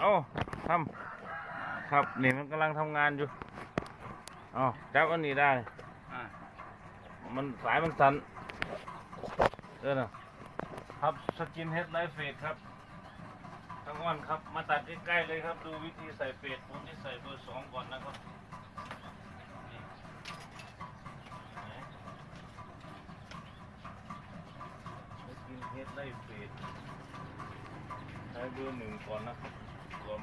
เอ้าทำครับนี่มันกำลังทำงานอยู่เอ้าจับอันนี้ได้อ่ามันสายมันสั่นเออนะครับสกินเฮดไลฟ์เฟสครับทั้งวันครับมาตัดใกล้ๆเลยครับ ดูวิธีใส่เฟสผมจะใส่เบอร์สองก่อนนะครับนี่ไหนสกินเฮดไลฟ์เฟสใช้เบอร์หนึ่งก่อนนะครับ ผม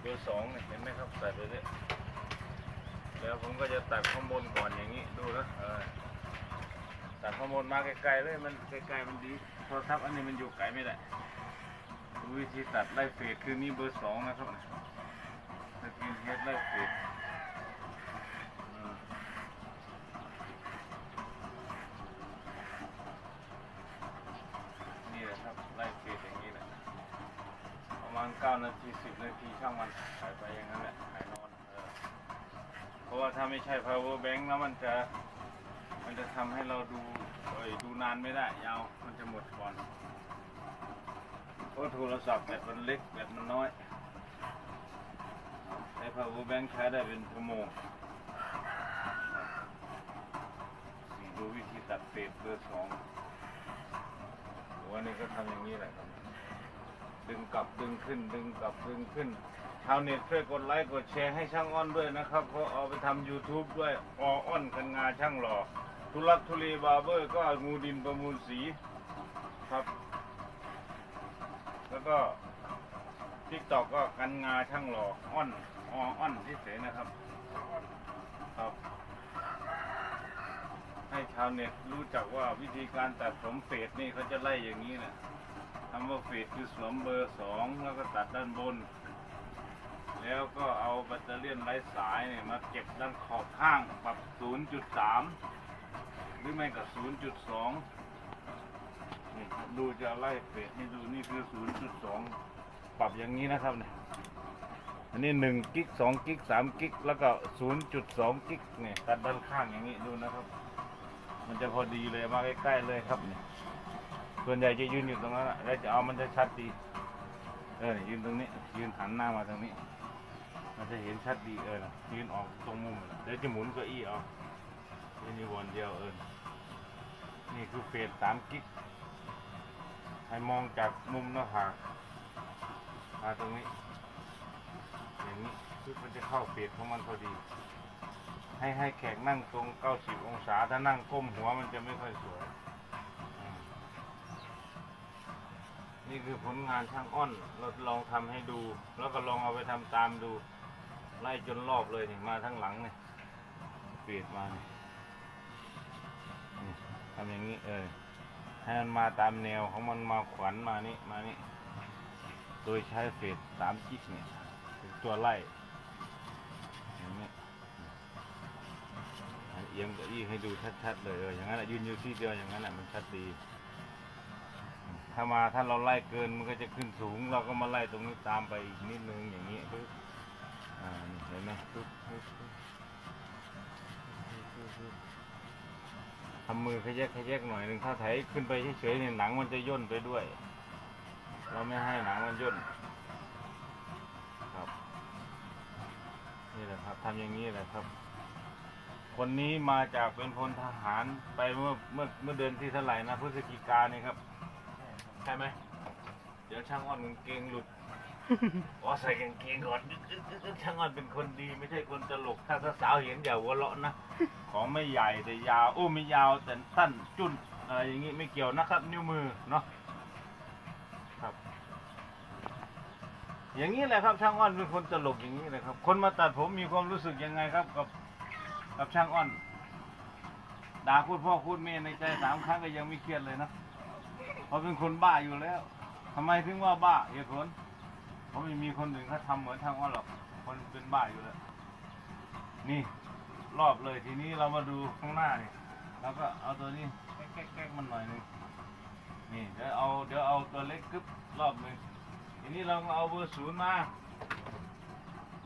เบอร์สองเนี่ยเห็นไหมครับใส่ไปเลยแล้วผมก็จะตัดข้างบนก่อนอย่างนี้ดูนะเออตัดข้อมบนมาไกลๆเลยมันไกลๆมันดีโทรศัพท์อันนี้มันอยู่ไกลไม่ได้ดูวิธีตัดไล่เฟดคือนี่เบอร์สองนะครับสกินเฮดไล่เฟดอืมนี่แหละครับไล่เฟดอย่างนี้แหละประมาณเก้านาทีสิบนาทีช่างมันหายไปอย่างนั้นแหละหายนอนเออเพราะว่าถ้าไม่ใช่ power bank แล้วมันจะมันจะทำให้เราดูเอ้ยดูนานไม่ได้ ยาวมันจะหมดก่อนเพราะโทรศัพท์แบตมันเล็กแบตมันน้อยใช้ power bank ใช้ได้เป็นชั่วโมงนี่ดูวิธีตัดเฟสเบอร์สองวันนี้ก็ทำอย่างนี้แหละครับ ดึงกลับดึงขึ้น ดึงกลับดึงขึ้นชาวเน็ตช่วยกดไลค์กดแชร์ให้ช่างอ้อนด้วยนะครับเพราเอาไปทำ YouTube ด้วยออ้อนกันงาช่างหล่อทุลักทุเลบาร์เบอร์ก็งูดินประมูลสีครับ แล้วก็ทิกตอกก็กันงาช่างหล่ออ้อนออ้อนที่เสนะครับครับ ให้ชาวเน็ตรู้จักว่าวิธีการตัดผมเฟดนี่เขาจะไล่อย่างนี้นะ คำว่าเฟดคือสวมเบอร์สองแล้วก็ตัดด้านบน แล้วก็เอาแบตเตอรี่ยนไร้สายเนี่ยมาเก็บด้านขอบข้างปรับ 0.3 หรือไม่ก็ 0.2นี่ดูจะไล่เฟสให้ดูนี่คือ 0.2 ปรับอย่างนี้นะครับเนี่ยอันนี้1กิก2กิก3กิกแล้วก็ 0.2 กิกเนี่ยตัดด้านข้างอย่างนี้ดูนะครับ มันจะพอดีเลยมาใกล้ๆเลยครับเนี่ย ส่วนใหญ่จะยืนอยู่ตรงนั้นอะแล้วจะเอามันจะชัดดี เออ ยืนตรงนี้ ยืนหันหน้ามาทางนี้ มันจะเห็นชัดดีเออ ยืนออกตรงมุมน่ะเดี๋ยวจะหมุนเก้าอี้เอายืนอยู่วนเดียวเออ นี่คือเฟสสามกิก ให้มองจากมุมหน้าผากมาตรงนี้ อย่างนี้คือมันจะเข้าเฟสของมันพอดี ให้ให้แขกนั่งตรง 90 องศา ถ้านั่งก้มหัวมันจะไม่ค่อยสวยอืม นี่คือผลงานช่างอ้อน เราลองทำให้ดู แล้วก็ลองเอาไปทำตามดู ไล่จนรอบเลยนี่มาทั้งหลังเนี่ยเปลี่ยนมานี่ทำอย่างนี้เออให้มันมาตามแนวของมันมาขวัญมานี่มานี่โดยใช้เฟสสามจิกเนี่ยเป็นตัวไล่อย่างนี้เอียงเก้าอี้ให้ดูชัดๆเลยเอออย่างนั้นอะยืนอยู่ที่เดียวอย่างนั้นอะมันชัดดี ถ้ามาถ้าเราไล่เกินมันก็จะขึ้นสูง เราก็มาไล่ตรงนี้ตามไปอีกนิดนึงอย่างนี้ปึ๊บอ่านี่เห็นไหมปึ๊บปึ๊บปึ๊บปึ๊บปึ๊บทำมือขยักขยักหน่อยหนึ่งถ้าไถขึ้นไปเฉยๆเนี่ยหนังมันจะย่นไปด้วย เราไม่ให้หนังมันย่นครับนี่แหละครับทำอย่างนี้แหละครับ คนนี้มาจากเป็นพลทหารไปเมื่อเมื่อเมื่อเดือนที่เท่าไหร่นะพฤศจิกาเนี่ยครับ ใช่ไหม เดี๋ยวช่างอ้อนกางเกงหลุด อ๋อใส่กางเกงก่อนนึกนึกนึกนึกช่างอ้อนเป็นคนดีไม่ใช่คนตลก ถ้าสาวๆเห็นอย่าหัวเราะนะ ของไม่ใหญ่แต่ยาว โอ้ไม่ยาวแต่สั้นจุนอะไรอย่างงี้ไม่เกี่ยวนะครับ นิ้วมือเนาะ ครับ อย่างนี้แหละครับช่างอ้อนเป็นคนตลกอย่างนี้เลยครับ คนมาตัดผมมีความรู้สึกยังไงครับ กับกับช่างอ้อน ด่าพูดพ่อพูดแม่ในใจสามครั้งก็ยังไม่เครียดเลยนะ เพราเป็นคนบ้าอยู่แล้วทำไมถึงว่าบ้าเหตุผลเพราะไม่มีคนอื่นเขาทำเหมือนทางอ้อนหรอกคนเป็นบ้าอยู่แล้ว นี่รอบเลยทีนี้เรามาดูข้างหน้านี่เราก็เอาตัวนี้แก๊กๆมันหน่อยนึงนี่เดี๋ยวเอาเดี๋ยวเอาตัวเล็กกึบรอบหนึ่งทีนี้เราเอาเบอร์ศูนย์มา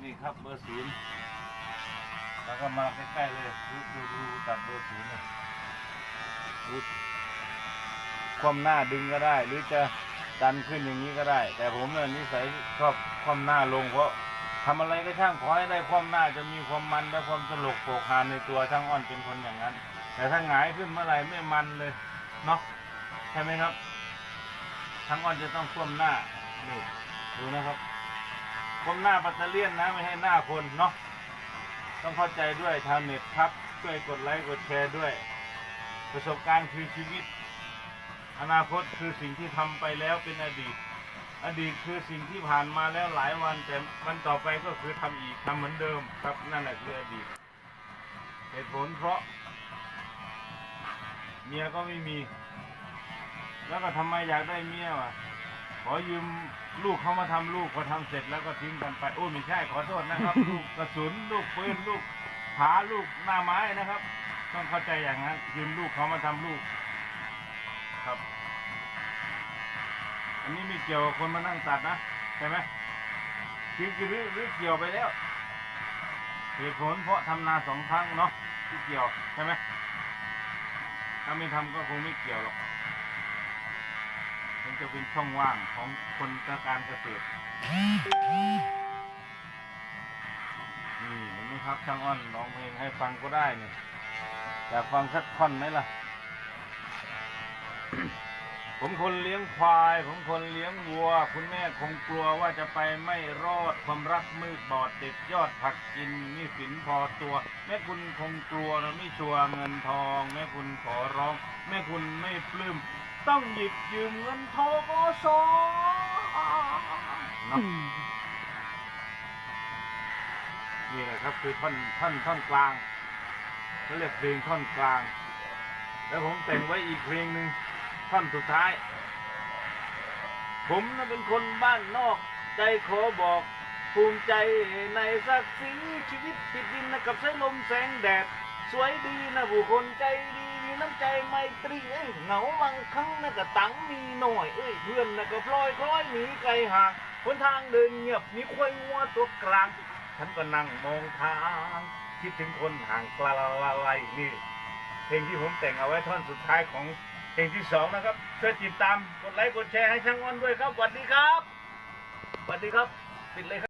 นี่ครับเบอร์ศูนย์แล้วก็มาใกล้ๆเลยดูดูตัดเบอร์ศูนย์เลย ความหน้าดึงก็ได้ หรือจะดันขึ้นอย่างนี้ก็ได้ แต่ผมเนี่ยนิสัยชอบคว่ำหน้าลงเพราะทำอะไรก็ช่างขอให้ได้คว่ำหน้าจะมีความมันและความตลกโปกฮาในตัวช่างอ้อนเป็นคนอย่างนั้น แต่ถ้าหงายขึ้นเมื่อไรไม่มันเลยเนาะใช่ไหมครับช่างอ้อนจะต้องคว่ำหน้าดูดูนะครับคว่ำหน้าปัตเตอร์เลียนนะไม่ให้หน้าคนเนาะต้องเข้าใจด้วยชาวเน็ตครับช่วยกดไลค์กดแชร์ด้วย ประสบการณ์คือชีวิต อนาคตคือสิ่งที่ทำไปแล้วเป็นอดีต อดีตคือสิ่งที่ผ่านมาแล้วหลายวันแต่วันต่อไปก็คือทำอีกทำเหมือนเดิมครับนั่นแหละคืออดีตเหตุผลเพราะ เมียก็ไม่มี แล้วก็ทำไมอยากได้เมียวะขอยืมลูกเขามาทำลูกพอทำเสร็จแล้วก็ทิ้งกันไปโอ้ไม่ใช่ขอโทษนะครับ ลูกกระสุนลูกปืนลูกผาลูกหน้าไม้นะครับ ต้องเข้าใจอย่างนั้นยืมลูกเขามาทำลูก ครับ อันนี้ไม่เกี่ยวกับคนมานั่งตัดนะใช่ไหมคือคือหรือรือเกี่ยวไปแล้วเหตุผลเพราะทำนาสองครั้งเนาะที่เกี่ยวใช่ไหมถ้าไม่ทำก็คงไม่เกี่ยวหรอกมันจะเป็นช่องว่างของคนการเกษตรนี่เห็นไหมครับช่างอ้อนร้องเพลงให้ฟังก็ได้เนี่ยอยากฟังสักท่อนไหมล่ะ ผมคนเลี้ยงควาย ผมคนเลี้ยงวัว คุณแม่คงกลัวว่าจะไปไม่รอดความรักมืดบอดเด็ดยอดผักกินนี่สินพอตัว แม่คุณคงกลัวนะไม่ชัวร์เงินทอง แม่คุณขอร้อง แม่คุณไม่ปลื้มต้องหยิบยืมเงินทกสนะนี่แหละครับคือท่อนท่อนท่อนกลางเขาเรียกเพลงท่อนกลาง แล้วผมแต่งไว้อีกเพลงหนึ่ง ท่อนสุดท้าย ผมน่ะเป็นคนบ้านนอก ใจขอบอกภูมิใจในศักดิ์ศรีชีวิตติดดินนะกับสายลมแสงแดด สวยดีนะผู้คนใจดีมีน้ำใจไมตรีเอ้ยเหงาบางครั้งนะก็ตังมีหน่อยเอ้ยเพื่อนนะก็พลอยคล้อยหนีไกลห่างหนทางเดินเงียบมีควายงัวตัวกลาง ฉันก็นั่งมองทางคิดถึงคนห่างไกลนี่เพลงที่ผมแต่งเอาไว้ท่อนสุดท้ายของ เพลงที่สองนะครับช่วยติดตามกดไลค์กดแชร์ให้ช่างอ้อนด้วยครับสวัสดีครับสวัสดีครับปิดเลยครับ